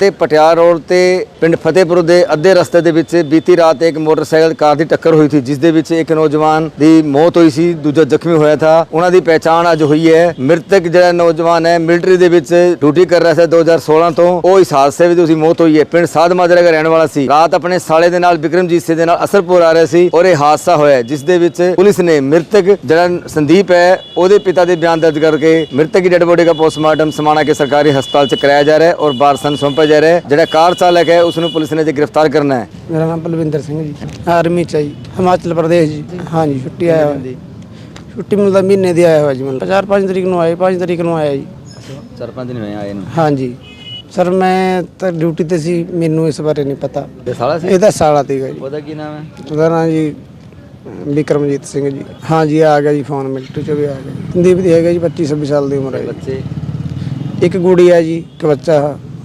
ਤੇ ਪਟਿਆਲਾ ਰੋਡ ਤੇ ਪਿੰਡ ਫਤਿਹਪੁਰ ਦੇ ਅੱਧੇ ਰਸਤੇ ਦੇ ਵਿੱਚ ਬੀਤੀ ਰਾਤ ਇੱਕ ਮੋਟਰਸਾਈਕਲ ਕਾਰ ਦੀ ਟੱਕਰ ਹੋਈ ਸੀ, ਜਿਸ ਦੇ ਵਿੱਚ ਇੱਕ ਨੌਜਵਾਨ ਦੀ ਮੌਤ ਹੋਈ ਸੀ, ਦੂਜਾ ਜ਼ਖਮੀ ਹੋਇਆ ਥਾ। ਉਹਨਾਂ ਦੀ ਪਹਿਚਾਣ ਅੱਜ ਹੋਈ ਹੈ। ਮ੍ਰਿਤਕ ਜਿਹੜਾ ਨੌਜਵਾਨ ਹੈ, ਮਿਲਟਰੀ ਦੇ ਵਿੱਚ ਡਿਊਟੀ ਕਰ ਰਿਹਾ ਸੀ 2016 ਤੋਂ। ਉਹ ਇਸ ਹਾਦਸੇ ਵਿੱਚ ਉਸਦੀ ਮੌਤ ਹੋਈ ਹੈ। ਪਿੰਡ ਸਾਧਮਾਜਰਾ ਦਾ ਰਹਿਣ ਵਾਲਾ ਸੀ। ਰਾਤ ਆਪਣੇ ਸਾਲੇ ਦੇ ਨਾਲ, ਵਿਕਰਮਜੀਤ ਸਿੰਘ ਦੇ ਨਾਲ ਅਸਰਪੁਰ ਆ ਰਿਹਾ ਸੀ ਔਰ ਇਹ ਹਾਦਸਾ ਹੋਇਆ ਜਿਸ ਦੇ ਵਿੱਚ ਪੁਲਿਸ ਨੇ ਮ੍ਰਿਤਕ ਜਿਹੜਾ ਸੰਦੀਪ ਹੈ, ਉਹਦੇ ਪਿਤਾ ਦੇ ਬਿਆਨ ਦਰਜ ਕਰਕੇ ਮ੍ਰਿਤਕ ਦੀ ਡੈਡ ਬੋਡੀ ਦਾ ਪੋਸਟਮਾਰਟਮ ਸਮਾਣਾ ਕੇ ਸਰਕਾਰੀ ਹਸਪਤਾਲ ਚ ਕਰਾਇਆ ਜਾ ਰਿਹਾ ਹੈ ਔਰ ਵਾਰਸਾਂ ਨੂੰ ਸੌਂਪਿਆ ਜਾ ਰਿਹਾ ਹੈ ਜਿਹੜਾ ਕਾਰ ਚਾਲਕ ਹੈ ਉਸ ਨੂੰ ਪੁਲਿਸ ਨੇ ਜੇ ਗ੍ਰਿਫਤਾਰ ਕਰਨਾ ਹੈ। ਮੇਰਾ ਨਾਮ ਬਲਵਿੰਦਰ ਸਿੰਘ ਜੀ। ਆਰਮੀ ਚ ਜੀ ਹਿਮਾਚਲ ਪ੍ਰਦੇਸ਼ ਜੀ। ਹਾਂਜੀ ਛੁੱਟੀ ਆਇਆ ਹੋਇਆ। ਛੁੱਟੀ ਮਿਲਦਾ ਮਹੀਨੇ ਦੀ ਆਇਆ ਹੋਇਆ ਜੀ ਮੈਨੂੰ 4-5 ਤਰੀਕ ਨੂੰ ਆਏ 5 ਤਰੀਕ ਨੂੰ ਆਇਆ ਜੀ। ਚਾਰ ਪੰਜ ਦਿਨ ਹੋਏ ਆਏ ਨੂੰ। ਹਾਂਜੀ ਸਰ ਮੈਂ ਤਾਂ ਡਿਊਟੀ ਤੇ ਸੀ ਮੈਨੂੰ ਇਸ ਬਾਰੇ ਨਹੀਂ ਪਤਾ। ਤੇ ਸਾਲਾ ਸੀ? ਇਹਦਾ ਸਾਲਾ ਤੀਗਾ ਜੀ। ਉਹਦਾ ਕੀ ਨਾਮ ਹੈ? ਉਹਦਾ ਨਾਮ ਜੀ ਵਿਕਰਮਜੀਤ ਸਿੰਘ ਜੀ। ਹਾਂਜੀ ਆ ਗਿਆ ਜੀ ਫੋਨ ਮਿਲਟਰੀ ਚ ਵੀ ਆ ਗਿਆ ਜੀ। ਸੰਦੀਪ ਦੀ ਹੈਗਾ ਜੀ 25 26 ਸਾਲ ਦੀ ਉਮਰ ਹੈ ਜੀ। ਬੱਚੇ? ਇੱਕ ਗੁੜੀ ਆ ਜੀ ਇੱਕ ਬੱਚਾ।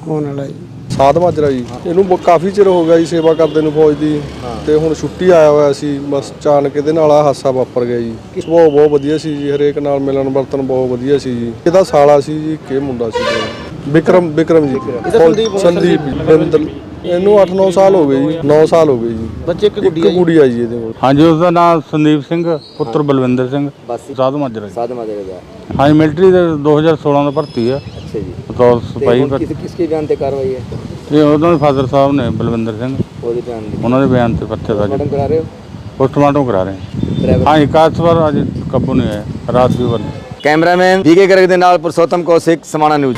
ਹੋਣ ਵਾਲਾ ਜੀ? ਸਾਧ ਮਾਜਰਾ ਜੀ। ਇਹਨੂੰ ਬ- ਕਾਫੀ ਚਿਰ ਹੋ ਗਿਆ ਜੀ ਸੇਵਾ ਕਰਦੇ ਨੂੰ ਫੌਜ ਦੀ। ਤੇ ਹੁਣ ਛੁੱਟੀ ਆਇਆ ਹੋਇਆ ਸੀ। ਬਸ ਅਚਾਨਕ ਇਹਦੇ ਨਾਲ ਆ ਹਾਦਸਾ ਵਾਪਰ ਗਿਆ ਜੀ। ਸੁਭਾਅ ਬਹੁਤ ਵਧੀਆ ਸੀ ਜੀ। ਹਰੇਕ ਨਾਲ ਮਿਲਣ ਵਰਤਨ ਬਹੁਤ ਵਧੀਆ ਸੀ ਜੀ। ਇਹਦਾ ਸਾਲਾ ਸੀ ਜੀ ਕਿ ਮੁੰਡਾ ਸੀ ਜੀ। ਵਿਕਰਮ ਵਿਕਰਮ ਜੀ। ਸੰਦੀਪ ਜੀ, ਬਿੰਦਲ ਇਹਨੂੰ 8-9 ਸਾਲ ਹੋ ਗਏ ਜੀ। 9 ਸਾਲ ਹੋ ਗਏ ਜੀ। ਬੱਚੇ ਇੱਕ ਗੁੱਡੀ ਆ ਜੀ। ਇਹਦੇ ਕੋਲ। ਹਾਂਜੀ ਉਸ ਦਾ ਨਾਮ ਸੰਦੀਪ ਸਿੰਘ ਪੁੱਤਰ ਬਲਵਿੰਦਰ ਸਿੰਘ ਬਾਸੀ ਸਾਧੂ ਮਾਜਰਾ ਜੀ। ਸਾਧ ਮਾਜਰੇ ਦਾ। ਹਾਂਜੀ ਮਿਲਟਰੀ ਦੇ 2016 ਦਾ ਭਰਤੀ ਹੈ ਅੱਛਾ ਜੀ। ਬਤੌਰ ਹੁਣ ਭਰਤੀ। ਕਿਸ ਕਿਸ ਕੇ ਬਿਆਨ ਤੇ ਕਾਰਵਾਈ ਹੈ? ਇਹ ਉਹਨਾਂ ਦੇ ਫਾਦਰ ਸਾਹਿਬ ਨੇ ਬਲਵਿੰਦਰ ਸਿੰਘ। ਉਹਦੇ ਬਿਆਨ ਦੀ। ਉਹਨਾਂ ਦੇ ਬਿਆਨ ਤੇ ਪਰਚਾ ਦਰਜ ਮੈਡਮ ਕਰਾ ਰਹੇ ਹੋ? ਪੋਸਟਮਾਰਟਮ ਕਰਾ ਰਹੇ ਹਾਂ। ਡਰਾਈਵਰ ਹਾਂਜੀ ਕਾਸਵਾਰ ਅੱਜ ਕਾਬੂ ਨਹੀਂ ਆਇਆ ਰਾਤ ਵੀ ਬੰਦ। ਕੈਮਰਾਮੈਨ ਵੀਕੇ ਗਰਗ ਦੇ ਨਾਲ ਪੁਰਸ਼ੋਤਮ ਕੌਸ਼ਿਕ ਸਮਾਣਾ ਨਿਊਜ਼।